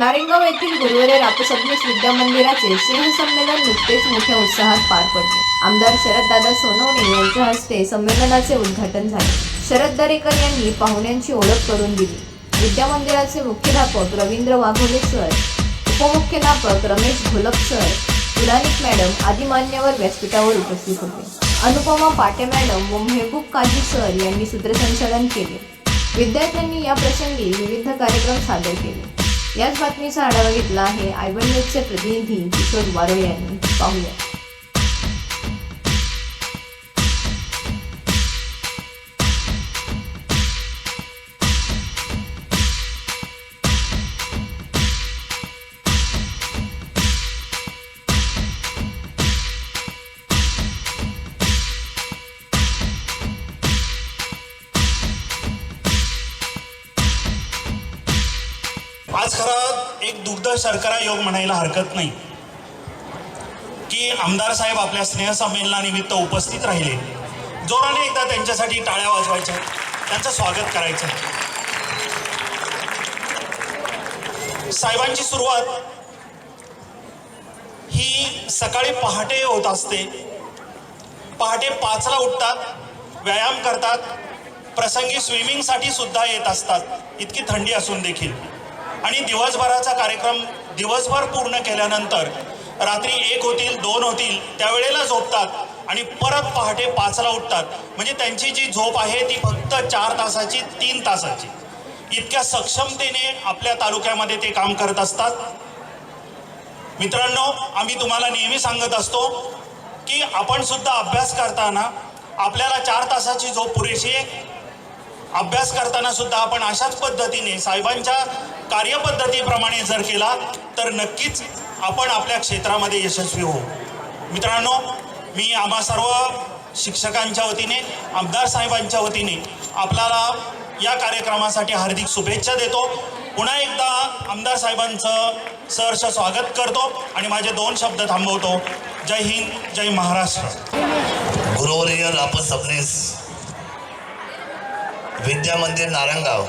नारेगाव येथील गुरुवारी रापसबनीस विद्या मंदिराचे सिंहसंमेलन नुकतेच मोठ्या उत्साहात पार पडले. आमदार शरददादा सोनवणे यांच्या हस्ते संमेलनाचे उद्घाटन झाले. शरद दरेकर यांनी पाहुण्यांची ओळख करून दिली. विद्या मंदिराचे मुख्याध्यापक रवींद्र वाघोले सर उपमुख्याध्यापक रमेश घोलप सर पुराणिक मॅडम आदी मान्यवर व्यासपीठावर उपस्थित होते. अनुपमा पाटे मॅडम व मेहबूब काजी सर यांनी सूत्रसंचालन केले. विद्यार्थ्यांनी या प्रसंगी विविध कार्यक्रम सादर केले. याच बातमीचा आढावा घेतला आहे आयबन न्यूजचे प्रतिनिधी किशोर वारोळे यांनी. पाहूया. शर्करा योग म्हणायला हरकत नाही. की आमदार साहेब आपल्या स्नेहसंमेलनानिमित्त उपस्थित राहिले. जोराने एकदा त्यांच्यासाठी टाळ्या वाजवायच्या. त्यांचं स्वागत करायचं. साहेबांची सुरुवात ही सकाळी पहाटे होत असते. पहाटे पाचला उठतात व्यायाम करतात प्रसंगी स्विमिंगसाठी सुद्धा येत असतात. इतकी थंडी असून देखील. आणि दिवसभराचा कार्यक्रम दिवसभर पूर्ण केल्यानंतर रात्री एक होतील दोन होतील त्यावेळेला झोपतात आणि परत पहाटे पाचला उठतात. म्हणजे त्यांची जी झोप आहे ती फक्त चार तासाची तीन तासाची. इतक्या सक्षमतेने आपल्या तालुक्यामध्ये ते काम करत असतात. मित्रांनो आम्ही तुम्हाला नेहमी सांगत असतो की आपण सुद्धा अभ्यास करताना आपल्याला चार तासाची झोप पुरेशी आहे. अभ्यास करताना सुद्धा आपण अशाच पद्धतीने साहेबांच्या कार्यपद्धतीप्रमाणे जर केला तर नक्कीच आपण आपल्या क्षेत्रामध्ये यशस्वी होऊ. मित्रांनो मी आम्हा सर्व शिक्षकांच्या वतीने आमदार साहेबांच्या वतीने आपल्याला या कार्यक्रमासाठी हार्दिक शुभेच्छा देतो. पुन्हा एकदा आमदार साहेबांचं सहर्ष स्वागत करतो आणि माझे दोन शब्द थांबवतो. जय हिंद जय महाराष्ट्र. गुरुवर्य आपण सबनेस विद्या मंदिर नारंगाव.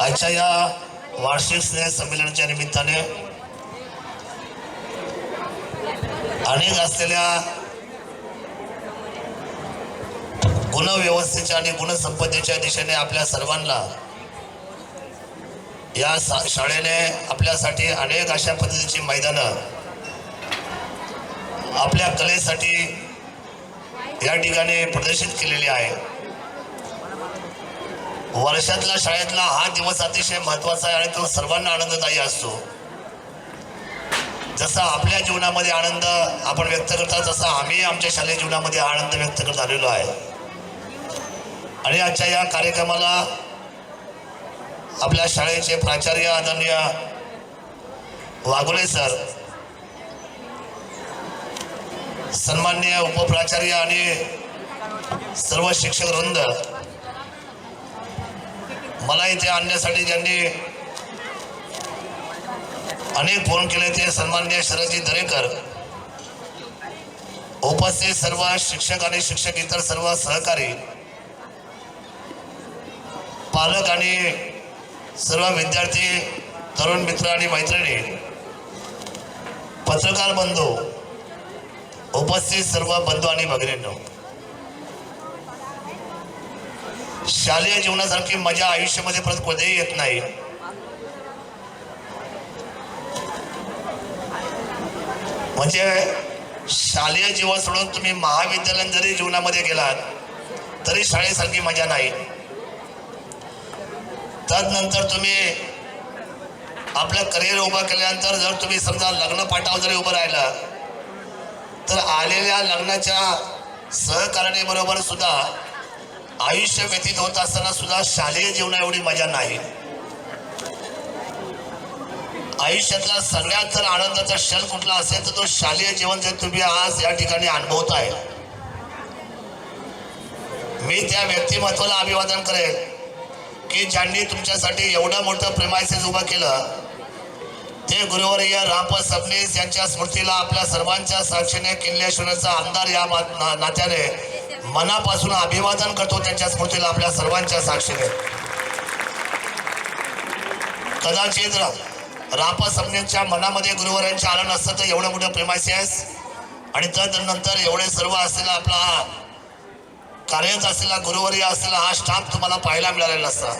आजच्या या वार्षिक स्नेह संमेलनाच्या निमित्ताने अनेक असलेल्या गुणव्यवस्थेच्या आणि गुणसंपत्तीच्या दिशेने आपल्या सर्वांना या शाळेने आपल्यासाठी अनेक अशा पद्धतीची मैदानं आपल्या कलेसाठी या ठिकाणी प्रदर्शित केलेली आहे. वर्षातला शाळेतला हा दिवस अतिशय महत्त्वाचा आहे आणि तो सर्वांना आनंददायी असतो. जसा आपल्या जीवनामध्ये आनंद आपण व्यक्त करता तसा आम्ही आमच्या शालेय जीवनामध्ये आनंद व्यक्त करत आलेलो आहे. आणि आजच्या या कार्यक्रमाला आपल्या शाळेचे प्राचार्य आदरणीय वाघुले सर सन्मान्य उपप्राचार्य आणि सर्व शिक्षक वृंद मला इथे आणण्यासाठी ज्यांनी अनेक फोन केले ते सन्मान्य शरदजी दरेकर उपस्थित सर्व शिक्षक आणि शिक्षक इतर सर्व सहकारी पालक आणि सर्व विद्यार्थी तरुण मित्र आणि मैत्रिणी पत्रकार बंधू उपस्थित सर्व बंधू आणि भगिनींनो. शालेय जीवनासारखी मजा आयुष्यामध्ये परत कधीही येत नाही. म्हणजे शालेय जीवन सोडून तुम्ही महाविद्यालयीन जरी जीवनामध्ये गेलात तरी शाळेसारखी मजा नाही. त्यानंतर तुम्ही आपलं करिअर उभं केल्यानंतर जर तुम्ही समजा लग्न पाठावर जरी उभं राहिला तर आलेल्या लग्नाच्या सहकारणीबरोबर सुद्धा आयुष्य व्यतीत होत असताना सुद्धा शालेय जीवना एवढी मजा नाही. आयुष्यातला सगळ्यात जर आनंदाचा क्षण कुठला असेल तर तो शालेय जीवन जे तुम्ही आज या ठिकाणी अनुभवत आहे मी त्या व्यक्तिमत्वाला अभिवादन करेल की ज्यांनी तुमच्यासाठी एवढं मोठं प्रेमायसेस उभं केलं ते गुरुवर्य राप सबनीस यांच्या स्मृतीला आपल्या सर्वांच्या साक्षीने किल्लेश्वराचा आमदार या मा- नात्याने मनापासून अभिवादन करतो त्यांच्या स्मृतीला आपल्या सर्वांच्या साक्षीने. कदाचित राप सबनीसच्या मनामध्ये गुरुवारांचे आलं नसतं तर एवढं मोठं आहेस. आणि त्यानंतर एवढे सर्व असलेला आपला हा कार्यरत असलेला गुरुवर्य असलेला हा स्टाफ तुम्हाला पाहायला मिळालेला असता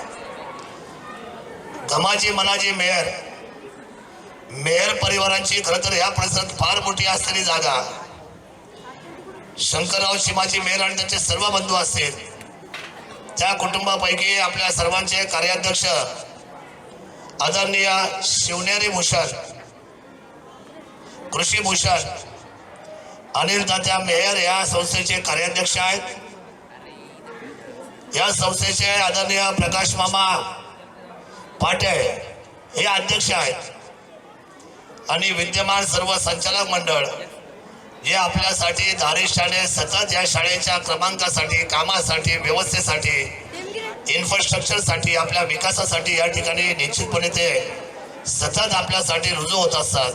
गमाची मनाची मेयर मेयर परिवारांची खरं तर या परिसरात फार मोठी असलेली जागा. शंकरराव शिमाची मेयर आणि त्यांचे सर्व बंधू असतील. त्या कुटुंबापैकी आपल्या सर्वांचे कार्याध्यक्ष आदरणीय शिवनेरी भूषण कृषी भूषण अनिल तात्या मेयर या संस्थेचे कार्याध्यक्ष आहेत. या संस्थेचे आदरणीय प्रकाश मामा पाटे हे अध्यक्ष आहेत. आणि विद्यमान सर्व संचालक मंडळ जे आपल्यासाठी धारिष्ठाने सतत या शाळेच्या क्रमांकासाठी कामासाठी व्यवस्थेसाठी इन्फ्रास्ट्रक्चरसाठी आपल्या विकासासाठी या ठिकाणी निश्चितपणे ते सतत आपल्यासाठी रुजू होत असतात.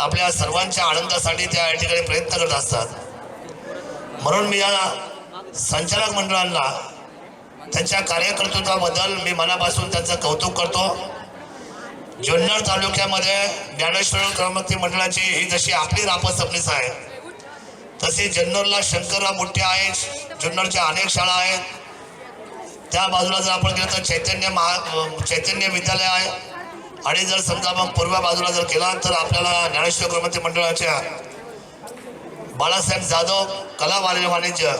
आपल्या सर्वांच्या आनंदासाठी त्या या ठिकाणी प्रयत्न करत असतात. म्हणून मी या संचालक मंडळांना त्यांच्या कार्यकर्तृत्वाबद्दल मी मनापासून त्यांचं कौतुक करतो. जुन्नर तालुक्यामध्ये ज्ञानेश्वर क्रमांकी मंडळाची ही जशी आपली रापत आहे तशी जुन्नरला शंकरराव मोठ्या आहेत जुन्नरच्या अनेक शाळा आहेत. त्या बाजूला जर आपण गेलं तर चैतन्य महा चैतन्य विद्यालय आहे. आणि जर समजा मग पूर्व बाजूला जर केला तर आपल्याला ज्ञानेश्वर क्रमांकी मंडळाच्या बाळासाहेब जाधव कला वाणिज्य वाणिज्य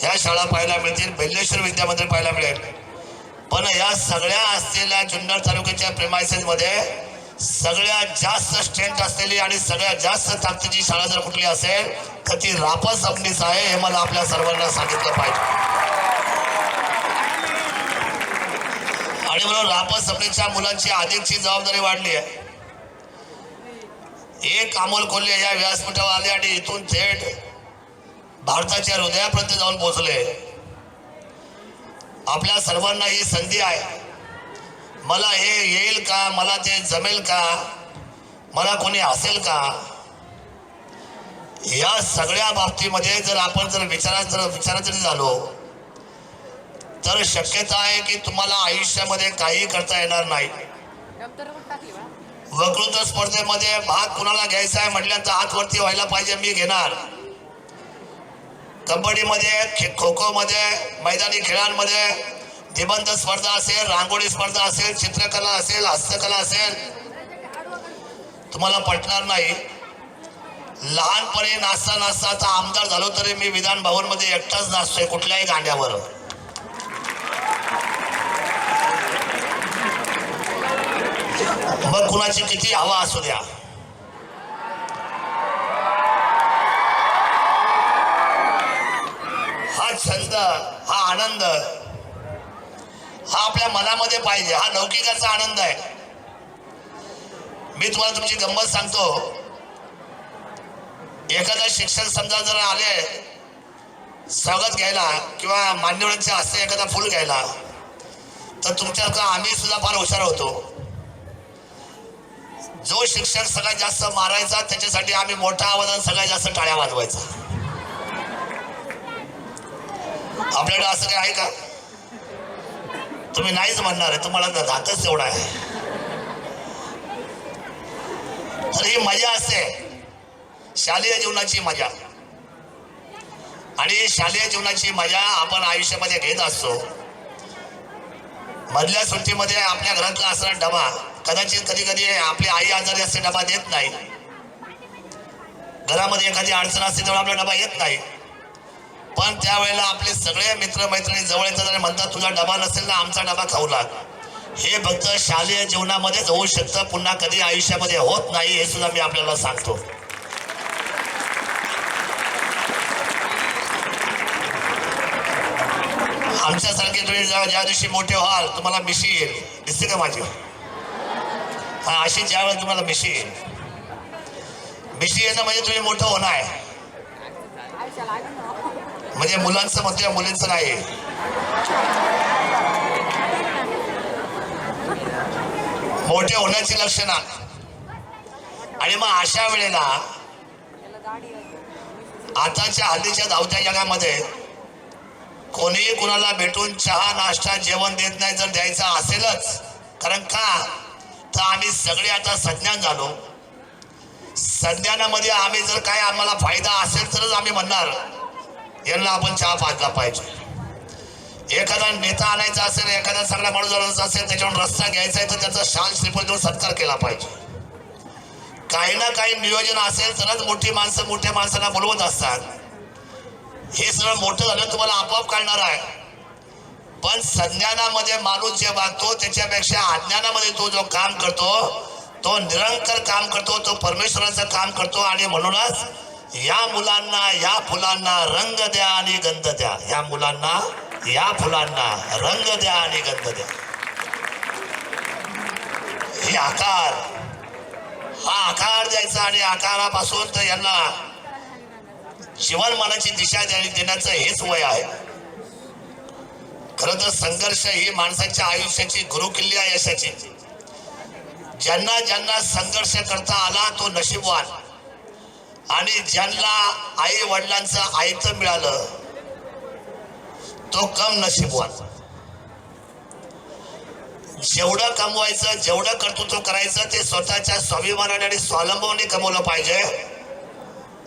ह्या शाळा पाहायला मिळतील बेल्लेश्वर विद्यामंदिर पाहायला मिळेल. पण या सगळ्या असलेल्या जुन्नर तालुक्याच्या प्रेमायसेसमध्ये सगळ्यात जास्त स्ट्रेंथ असलेली आणि सगळ्यात जास्त ताकदीची शाळा जर कुठली असेल तर ती रापा सबनीस आहे हे मला आपल्या सर्वांना सांगितलं पाहिजे. आणि म्हणून रापा सबनीच्या मुलांची अधिकची जबाबदारी वाढली आहे. एक अमोल कोल्हे या व्यासपीठावर आले आणि इथून थेट भारताच्या हृदयापर्यंत जाऊन पोहोचले. आपल्या सर्वांना ही संधी आहे. मला हे येईल का? मला ते जमेल का? मला कोणी असेल का? या सगळ्या बाबतीमध्ये जर आपण जर विचारात जर विचारात जरी झालो तर शक्यता आहे की तुम्हाला आयुष्यामध्ये काही करता येणार नाही. वक्तृत्व स्पर्धेमध्ये भाग कुणाला घ्यायचा आहे म्हटल्यानंतर हात वरती व्हायला पाहिजे मी घेणार. कबड्डीमध्ये खो खोमध्ये मैदानी खेळांमध्ये निबंध स्पर्धा असेल रांगोळी स्पर्धा असेल चित्रकला असेल हस्तकला असेल तुम्हाला पटणार नाही. लहानपणी नाचता नाचता आता आमदार झालो तरी मी विधान भवनमध्ये एकटाच नाचतोय कुठल्याही गाण्यावर. मग कुणाची किती हवा असू द्या हा छंद हा आनंद. हा आपल्या मनामध्ये पाहिजे. हा लौकिकाचा आनंद आहे. मी तुम्हाला तुमची गंमत सांगतो. एखादा शिक्षण समजा जर आले स्वागत घ्यायला किंवा मान्यवरांच्या हस्ते एखादा फुल घ्यायला तर तुमच्यासारखं आम्ही सुद्धा फार हुशार होतो. जो शिक्षक सगळ्यात जास्त मारायचा त्याच्यासाठी आम्ही मोठ्या आवाजात सगळ्यात जास्त टाळ्या वाजवायचा. आपल्याकडे असं काय आहे का? तुम्ही नाहीच म्हणणार आहे. तुम्हाला तर धाकच आहे. तर ही मजा असते. शालेय जीवनाची मजा. आणि शालेय जीवनाची मजा आपण आयुष्यामध्ये घेत असतो. मधल्या सुट्टीमध्ये आपल्या घरातला असणारा डबा कदाचित कधी कधी आपली आई आजारी असते डबा देत नाही. घरामध्ये एखादी अडचण असते तेव्हा आपला डबा येत नाही. पण त्यावेळेला आपले सगळे मित्रमैत्रिणी जवळ येतात आणि म्हणतात तुझा डबा नसेल ना आमचा डबा खाऊ लाग. हे फक्त शालेय जीवनामध्येच होऊ शकतं पुन्हा कधी आयुष्यामध्ये होत नाही हे सुद्धा मी आपल्याला सांगतो. आमच्यासारखे तुम्ही ज्या ज्या दिवशी मोठे व्हाल तुम्हाला मिशी येईल. दिसते का माझी? हा अशी ज्या वेळेला तुम्हाला मिशी येईल. मिशी येणं म्हणजे तुम्ही मोठं होणार. आहे म्हणजे मुलांचं म्हणजे मुलींचं नाही. मोठे होण्याची लक्षणं आणि मग अशा वेळेला आताच्या हल्लीच्या धावत्या जगामध्ये कोणीही कुणाला भेटून चहा नाश्ता जेवण देत नाही जर द्यायचा असेलच कारण का? तर आम्ही सगळे आता संज्ञान झालो. संज्ञानामध्ये आम्ही जर काय आम्हाला फायदा असेल तरच आम्ही म्हणणार. यांना आपण चहा पाजला पाहिजे. एखादा नेता आणायचा असेल एखादा चांगला माणूस आणायचा असेल त्याच्यावर रस्ता घ्यायचा आहे तर त्याचा शाल श्रीफळ देऊन सत्कार केला पाहिजे. काही ना काही नियोजन असेल तरच मोठी माणसं मोठ्या माणसांना बोलवत असतात. हे सगळं मोठं झालं तुम्हाला आपोआप काढणार आहे. पण संज्ञानामध्ये माणूस जे वागतो त्याच्यापेक्षा अज्ञानामध्ये तो जो काम करतो तो निरंतर काम करतो तो परमेश्वराचं काम करतो आणि म्हणूनच या मुलांना या फुलांना रंग द्या आणि गंध द्या. या मुलांना या फुलांना रंग द्या आणि गंध द्या. हे आकार. हा आकार द्यायचा आणि आकारापासून तर यांना जीवनमानाची दिशा द्या- देण्याचं हेच वय आहे. खर तर संघर्ष ही माणसाच्या आयुष्याची गुरुकिल्ली आहे यशाची. ज्यांना ज्यांना संघर्ष करता आला तो नशीबवान. आणि ज्यांना आई वडिलांचं आयतं मिळालं तो कम नशीबवान जेवढं कमवायचं जेवढं कर्तृत्व करायचं ते स्वतःच्या स्वाभिमानाने आणि स्वावलंबनाने कमवलं पाहिजे.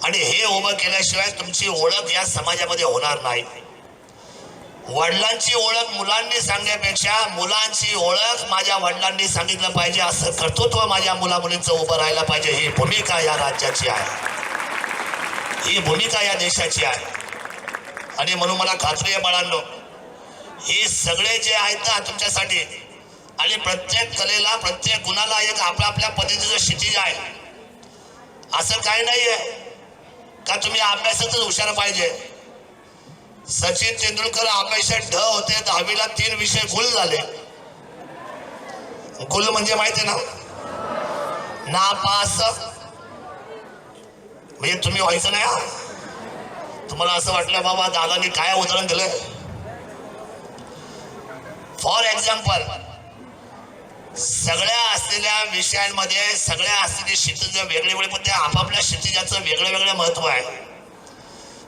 आणि हे उभं केल्याशिवाय तुमची ओळख या समाजामध्ये होणार नाही. वडिलांची ओळख मुलांनी सांगण्यापेक्षा मुलांची ओळख माझ्या वडिलांनी सांगितलं पाहिजे. असं कर्तृत्व माझ्या मुला मुलींचं उभं राहायला पाहिजे. ही भूमिका या राज्याची आहे. ही भूमिका या देशाची आहे. आणि म्हणून मला खात्री आहे बाळांनो हे सगळे जे आहेत ना तुमच्यासाठी आणि प्रत्येक कलेला प्रत्येक गुणाला एक आपल्या आपल्या पद्धतीचं क्षितिज आहे. असं काही नाही आहे का तुम्ही अभ्यासातच हुशार पाहिजे? सचिन तेंडुलकर अभ्यासात ढ होते दहावीला तीन विषय गुल झाले. गुल म्हणजे माहिती आहे ना? नापास. म्हणजे तुम्ही व्हायचं नाही हा? तुम्हाला असं वाटलं बाबा दादानी काय उदाहरण दिलं फॉर एक्झाम्पल सगळ्या असलेल्या विषयांमध्ये सगळ्या असलेले क्षितिज वेगळे वेगळे पण त्या आपापल्या क्षितिजाचं वेगळं वेगळं महत्त्व आहे.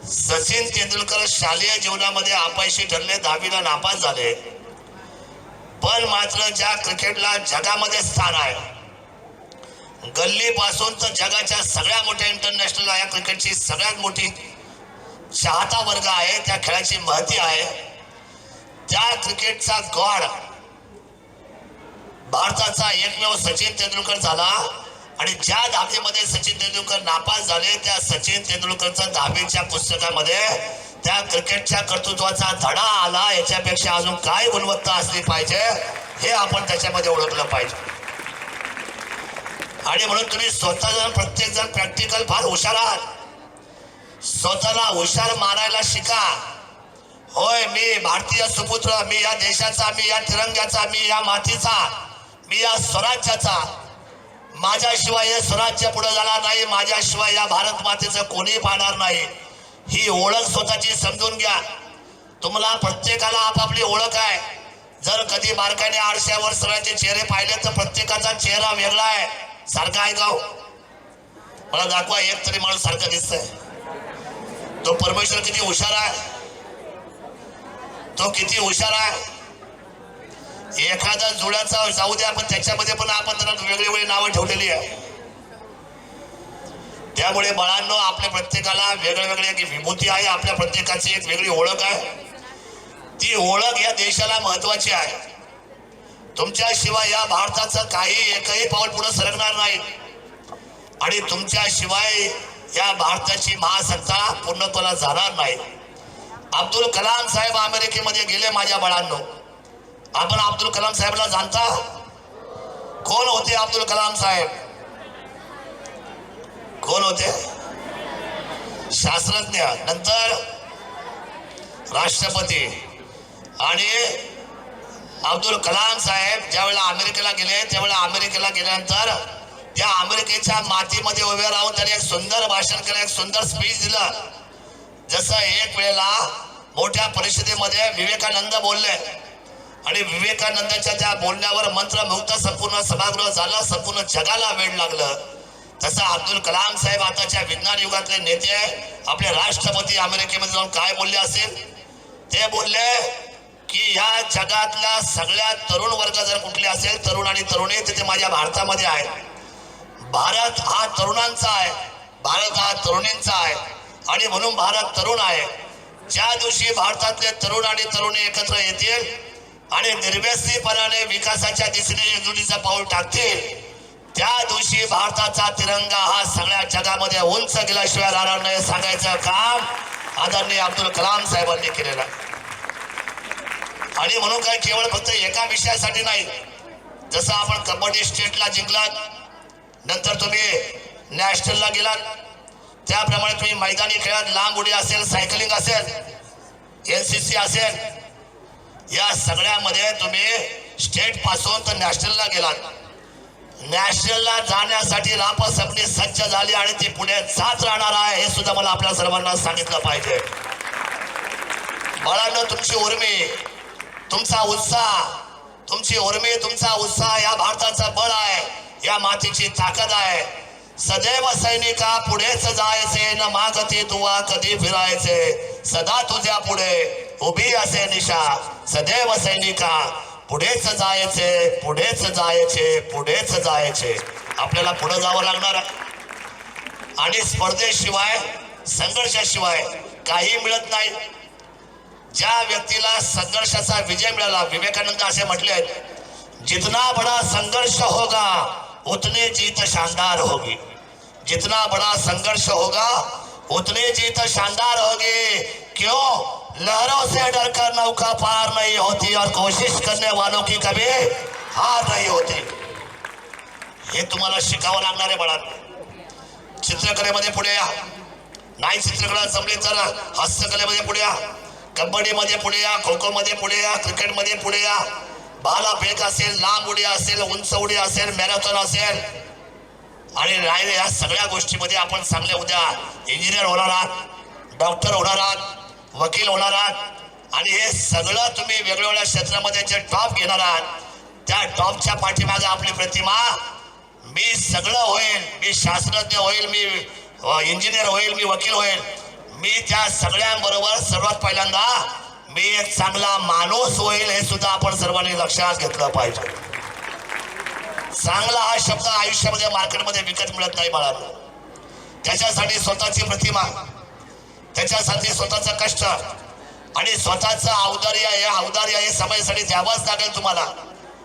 सचिन तेंडुलकर शालेय जीवनामध्ये अपयशी ठरले दहावीला नापास झाले. पण मात्र ज्या क्रिकेटला जगामध्ये स्थान आहे गल्लीपासून तर जगाच्या सगळ्या मोठ्या इंटरनॅशनल या क्रिकेटची सगळ्यात मोठी चाहता वर्ग आहे त्या खेळाची महती आहे. त्या क्रिकेटचा गॉड भारताचा एकमेव सचिन तेंडुलकर झाला आणि ज्या धाबेमध्ये सचिन तेंडुलकर नापास झाले त्या सचिन तेंडुलकरच्या धाबेच्या पुस्तकामध्ये त्या क्रिकेटच्या कर्तृत्वाचा धडा आला. याच्यापेक्षा अजून काय गुणवत्ता असली पाहिजे हे आपण त्याच्यामध्ये ओळखलं पाहिजे. आणि म्हणून तुम्ही स्वतः जण प्रत्येक जण प्रॅक्टिकल फार हुशार आहात. स्वतःला हुशार मारायला शिका. होय मी भारतीय सुपुत्र मी या देशाचा मी या तिरंग्याचा मी या मातीचा मी या स्वराज्याचा. माझ्याशिवाय हे स्वराज्य पुढे जाणार नाही माझ्याशिवाय या भारत मातेचं कोणी पाहणार नाही. ही ओळख स्वतःची समजून घ्या. तुम्हाला प्रत्येकाला आपापली ओळख आहे. जर कधी बारकाने आरशावर सरांचे चेहरे पाहिले तर प्रत्येकाचा चेहरा वेगळा आहे. सारखा आहे का मला दाखवा एक तरी माणूस सारखं दिसतंय. तो परमेश्वर किती हुशार आहे. तो किती हुशार आहे. एखादा जुळ्याचा जाऊ द्या पण त्याच्यामध्ये पण आपण त्याला वेगळी वेगळी नावं ठेवलेली आहे. त्यामुळे बाळांनो आपल्या प्रत्येकाला वेगळ्या वेगळ्या एक विभूती आहे आपल्या प्रत्येकाची एक वेगळी ओळख आहे. ती ओळख या देशाला महत्वाची आहे. तुमच्याशिवाय या भारताचं काही एकही पाऊल पुढे सरकणार नाही. आणि तुमच्याशिवाय या भारताची महासत्ता पूर्णत्वाला जाणार नाही. अब्दुल कलाम साहेब अमेरिकेमध्ये गेले माझ्या बाळांनो. आपण अब्दुल कलाम साहेबला जाणता? कोण होते अब्दुल कलाम साहेब? कोण होते? शास्त्रज्ञ नंतर राष्ट्रपती. आणि अब्दुल कलाम साहेब ज्यावेळेला अमेरिकेला गेले त्यावेळेला अमेरिकेला गेल्यानंतर त्या अमेरिकेच्या मातीमध्ये उभे राहून त्यांनी एक सुंदर भाषण केलं एक सुंदर स्पीच दिलं. जसं एक वेळेला मोठ्या परिषदेमध्ये विवेकानंद बोलले. आणि विवेकानंदाच्या त्या बोलण्यावर मंत्रमुक्त संपूर्ण सभागृह झालं संपूर्ण जगाला वेळ लागलं. तसं अब्दुल कलाम साहेब आताच्या विज्ञान युगातले नेते आपले राष्ट्रपती अमेरिकेमध्ये जाऊन काय बोलले असेल? ते बोलले की या जगातला सगळ्या तरुण वर्ग जर कुठले असेल तरुण आणि तरुणी तिथे माझ्या भारतामध्ये आहे भारत हा तरुणांचा आहे भारत हा तरुणींचा आहे आणि म्हणून भारत तरुण आहे. ज्या दिवशी भारतातले तरुण आणि तरुणी एकत्र येतील आणि निर्व्यसनीपणाने विकासाच्या दिशेने एकजुटीचं पाऊल टाकतील त्या दिवशी भारताचा तिरंगा हा सगळ्या जगामध्ये उंच गेल्याशिवाय राहणार नाही सांगायचं काम आदरणीय अब्दुल कलाम साहेबांनी केलेलं आहे. आणि म्हणून काय केवळ फक्त एका विषयासाठी नाही जसं आपण कबड्डी स्टेटला जिंकलात नंतर तुम्ही नॅशनलला गेलात त्याप्रमाणे तुम्ही मैदानी खेळात लांब उडी असेल सायकलिंग असेल एन सी सी असेल या सगळ्यामध्ये तुम्ही स्टेटपासून तर नॅशनलला गेलात. नॅशनलला जाण्यासाठी रापसपणी सज्ज झाली आणि ती पुढे जात राहणार आहे हे सुद्धा मला आपल्या सर्वांना सांगितलं पाहिजे. बाळांना तुमची उर्मी तुमचा उत्साह तुमची उर्मी तुमचा उत्साह या भारताचं बळ आहे या मातीची ताकद आहे. सदैव सैनिका पुढेच जायचे न मागते तुवा कधी फिरायचे. सदा तुझ्या पुढे उभी असे निशा. सदैव सैनिका पुढेच जायचे पुढेच जायचे पुढेच जायचे आपल्याला पुढे जावं लागणार. आणि स्पर्धेशिवाय संघर्षाशिवाय काही मिळत नाही. ज्या व्यक्तीला संघर्षाचा विजय मिळाला विवेकानंद असे म्हटले आहेत जितना बड़ा संघर्ष होगा उतने जीत शानदार होगी. जितना बड़ा संघर्ष होगा उतनी जीत शानदार होगी. क्यों? लहरों से डरकर नौका पार नहीं होती और कोशिश करने वालों की कभी हार नहीं होती. हे तुम्हाला शिकावं लागणार आहे बाळांनो. चित्रकलेमध्ये पुढे या. नाही चित्रकला जमली तर हास्यकलेमध्ये पुढे या. कबड्डीमध्ये पुढे या खो खोमध्ये पुढे या क्रिकेटमध्ये पुढे या. भाला फेक असेल लांब उडी असेल उंच उडी असेल मॅरेथॉन असेल. आणि राहिले या सगळ्या गोष्टीमध्ये आपण चांगले उद्या. इंजिनियर होणार आहात डॉक्टर होणार आहात वकील होणार आहात. आणि हे सगळं तुम्ही वेगवेगळ्या क्षेत्रामध्ये जे टॉप घेणार आहात त्या टॉपच्या पाठीमागे आपली प्रतिमा मी सगळं होईल. मी शास्त्रज्ञ होईल मी इंजिनियर होईल मी वकील होईल. मी त्या सगळ्यांबरोबर सर्वात पहिल्यांदा मी एक चांगला माणूस होईल हे सुद्धा आपण सर्वांनी लक्षात घेतलं पाहिजे. चांगला हा शब्द आयुष्यामध्ये मार्केटमध्ये विकत मिळत नाही बाळांनो त्याच्यासाठी स्वतःची प्रतिमा त्याच्यासाठी स्वतःचं कष्ट आणि स्वतःचं औदार्य हे औदार्य हे समयासाठी द्यावंच लागेल तुम्हाला.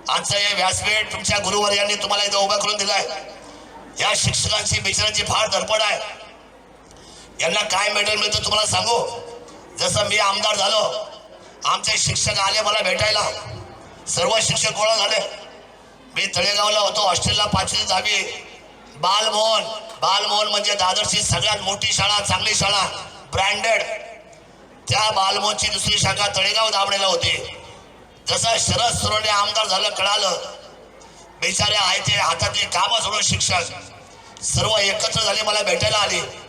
आजचं हे व्यासपीठ तुमच्या गुरुवर्यांनी तुम्हाला इथं उभं करून दिलाय. या शिक्षकांची बिचारांची फार धडपड आहे. यांना काय मेडल मिळतं तुम्हाला सांगू? जसं मी आमदार झालो आमचे शिक्षक आले मला भेटायला. सर्व शिक्षक गोळा झाले. मी तळेगावला होतो हॉस्टेलला पाचवी दहावी. बालमोहन बालमोहन म्हणजे दादरची सगळ्यात मोठी शाळा चांगली शाळा ब्रँडेड. त्या बालमोहनची दुसरी शाखा तळेगाव दाबणेला होती. जसं शरद सुरणे आमदार झालं कळालं. बिचारे आहे ते हातातले कामं सोडून शिक्षक. सर्व एकत्र झाले मला भेटायला आले.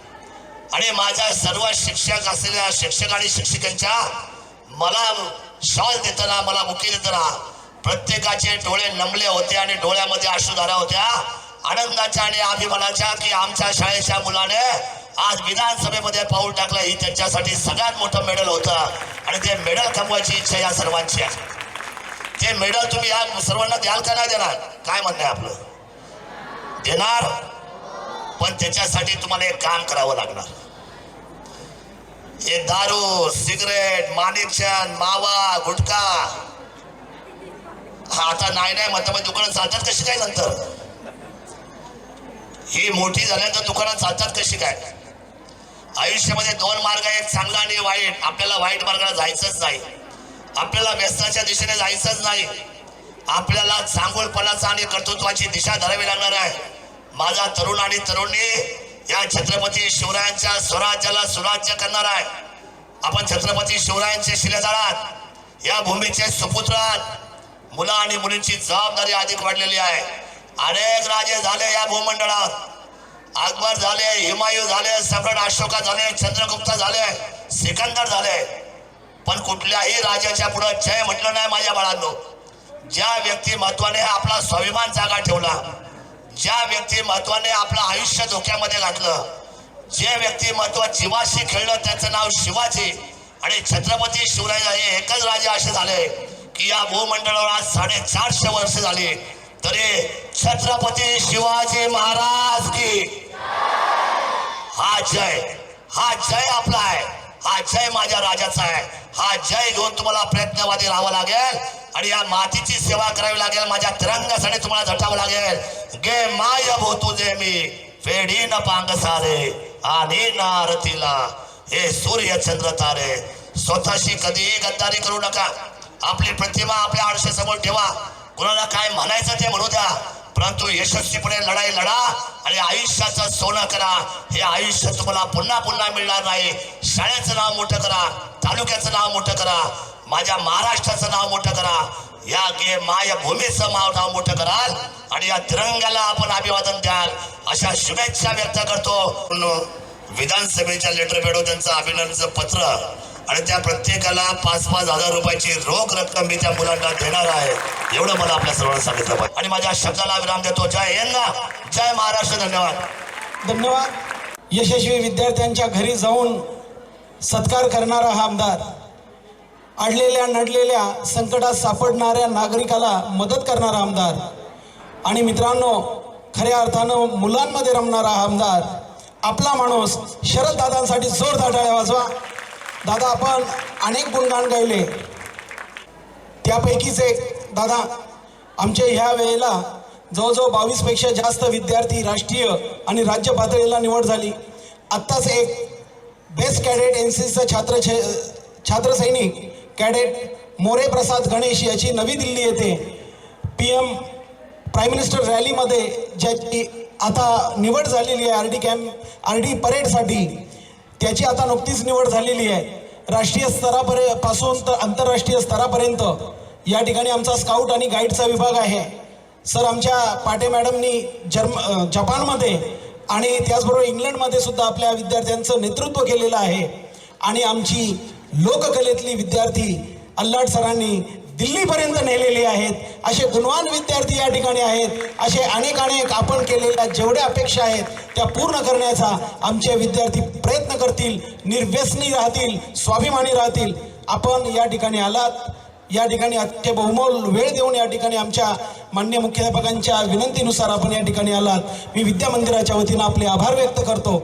आणि माझ्या सर्व शिक्षक असलेल्या शिक्षक आणि शिक्षिकांच्या मला शॉल देताना मला बुके देताना प्रत्येकाचे डोळे नमले होते आणि डोळ्यामध्ये अश्रुधारा होत्या. आनंदाच्या आणि अभिमानाच्या की आमच्या शाळेच्या मुलाने आज विधानसभेमध्ये पाऊल टाकलं. ही त्यांच्यासाठी सगळ्यात मोठं मेडल होतं. आणि ते मेडल थांबवायची इच्छा या सर्वांची आहे. ते मेडल तुम्ही या सर्वांना द्याल का नाही देणार? काय म्हणणं आहे आपलं? देणार? पण त्याच्यासाठी तुम्हाला एक काम करावं लागणार. हे दारू सिगरेट माणिकचंद मावा गुटखा. हा आता नाही नाही म्हणता मग दुकानात चालतात कशी काय नंतर? ही मोठी झाल्यानंतर दुकानात चालतात कशी काय? आयुष्यामध्ये दोन मार्ग आहेत चांगला आणि वाईट. आपल्याला वाईट मार्गाला जायचंच नाही. आपल्याला व्यसनाच्या दिशेने जायचंच नाही. आपल्याला चांगुलपणाचा आणि कर्तृत्वाची दिशा धरावी लागणार आहे. माझा तरुण आणि तरुणी या छत्रपती शिवरायांच्या स्वराज्याला सुराज्य करणार आहे. आपण छत्रपती शिवरायांचे शिलेदार आहात या भूमीचे सुपुत्र आहात मुलं आणि मुलींची जबाबदारी अधिक वाढलेली आहे. अनेक राजे झाले या भूमंडळात. अकबर झाले हिमायू झाले सम्राट अशोका झाले चंद्रगुप्त झाले सिकंदर झाले. पण कुठल्याही राजाच्या पुढे जय म्हटलं नाही माझ्या बाळांनो. ज्या व्यक्तिमत्वाने आपला स्वाभिमान जागा ठेवला ज्या व्यक्तिमत्वाने आपलं आयुष्य धोक्यामध्ये घातलं जे व्यक्तिमत्व जीवाशी खेळलं त्याचं नाव शिवाजी आणि छत्रपती शिवराय हे एकच राजे असे झाले की या भूमंडळावर आज साडेचारशे वर्ष झाली. तरी छत्रपती शिवाजी महाराज की. हा जय हा जय आपला आहे. हा जय माझ्या राजाचा आहे. हा जय घेऊन तुम्हाला प्रयत्नवादी राहावं लागेल. आणि या मातीची सेवा करावी लागेल माझ्या तिरंगासाठी तुम्हाला झटावं लागेल. गे माय भोतू जे मी फेडी न पांग सारे आणि नारतीला. हे सूर्य चंद्र तारे स्वतःशी कधीही गद्दारी करू नका. आपली प्रतिमा आपल्या आरशासमोर ठेवा. कुणाला काय म्हणायचं ते म्हणू द्या. परंतु यशस्वीपणे लढाई लढा आणि आयुष्याचं सोनं करा. हे आयुष्य तुम्हाला पुन्हा पुन्हा मिळणार नाही. शाळेचं नाव मोठं करा तालुक्याचं नाव मोठं करा. माझ्या महाराष्ट्राचं नाव मोठं करा. या गे माया भूमीचं नाव नाव मोठं कराल. आणि या तिरंग्याला आपण अभिवादन द्याल. अशा शुभेच्छा व्यक्त करतो. विधानसभेच्या लेटर पेडो त्यांचं अभिनंदनचं पत्र. आणि त्या प्रत्येकाला पाच पाच हजार रुपयाची रोख रक्कम मी त्या मुलांना देणार आहे. एवढं मला आपल्या सर्वांना सांगितलं पाहिजे. आणि माझ्या शब्दाला विराम देतो. जय यांना जय महाराष्ट्र. धन्यवाद. धन्यवाद. यशस्वी विद्यार्थ्यांच्या घरी जाऊन सत्कार करणारा हा आमदार. अडलेल्या नडलेल्या संकटात सापडणाऱ्या नागरिकाला मदत करणारा आमदार. आणि मित्रांनो खऱ्या अर्थानं मुलांमध्ये रमणारा हा आमदार. आपला माणूस शरद दादांसाठी जोर दाटाळ्या वाजवा. दादा आपण अनेक गुणगान गायले. त्यापैकीच एक दादा आमच्या ह्या वेळेला जवळजवळ बावीसपेक्षा जास्त विद्यार्थी राष्ट्रीय आणि राज्य पातळीला निवड झाली. आत्ताच एक बेस्ट कॅडेट एन सी सीचा छात्र छात्र छात्रसैनिक कॅडेट मोरे प्रसाद गणेश याची नवी दिल्ली येथे पी एम प्राईम मिनिस्टर रॅलीमध्ये ज्याची आता निवड झालेली आहे R D camp R D परेडसाठी त्याची आता नुकतीच निवड झालेली आहे. राष्ट्रीय स्तरापर्यपासून तर आंतरराष्ट्रीय स्तरापर्यंत या ठिकाणी आमचा स्काउट आणि गाईडचा विभाग आहे. सर आमच्या पाटे मॅडमनी जर्म जपानमध्ये आणि त्याचबरोबर इंग्लंडमध्ये सुद्धा आपल्या विद्यार्थ्यांचं नेतृत्व केलेलं आहे. आणि आमची लोककलेतली विद्यार्थी अल्लाट सरांनी दिल्लीपर्यंत नेलेली आहेत. असे गुणवान विद्यार्थी या ठिकाणी आहेत. असे अनेक अनेक आपण केलेल्या जेवढ्या अपेक्षा आहेत त्या पूर्ण करण्याचा आमचे विद्यार्थी प्रयत्न करतील निर्व्यसनी राहतील स्वाभिमानी राहतील. आपण या ठिकाणी आलात. या ठिकाणी अत्य बहुमोल वेळ देऊन या ठिकाणी आमच्या मान्य मुख्याध्यापकांच्या विनंतीनुसार आपण या ठिकाणी आलात. मी विद्या मंदिराच्या वतीनं आपले आभार व्यक्त करतो.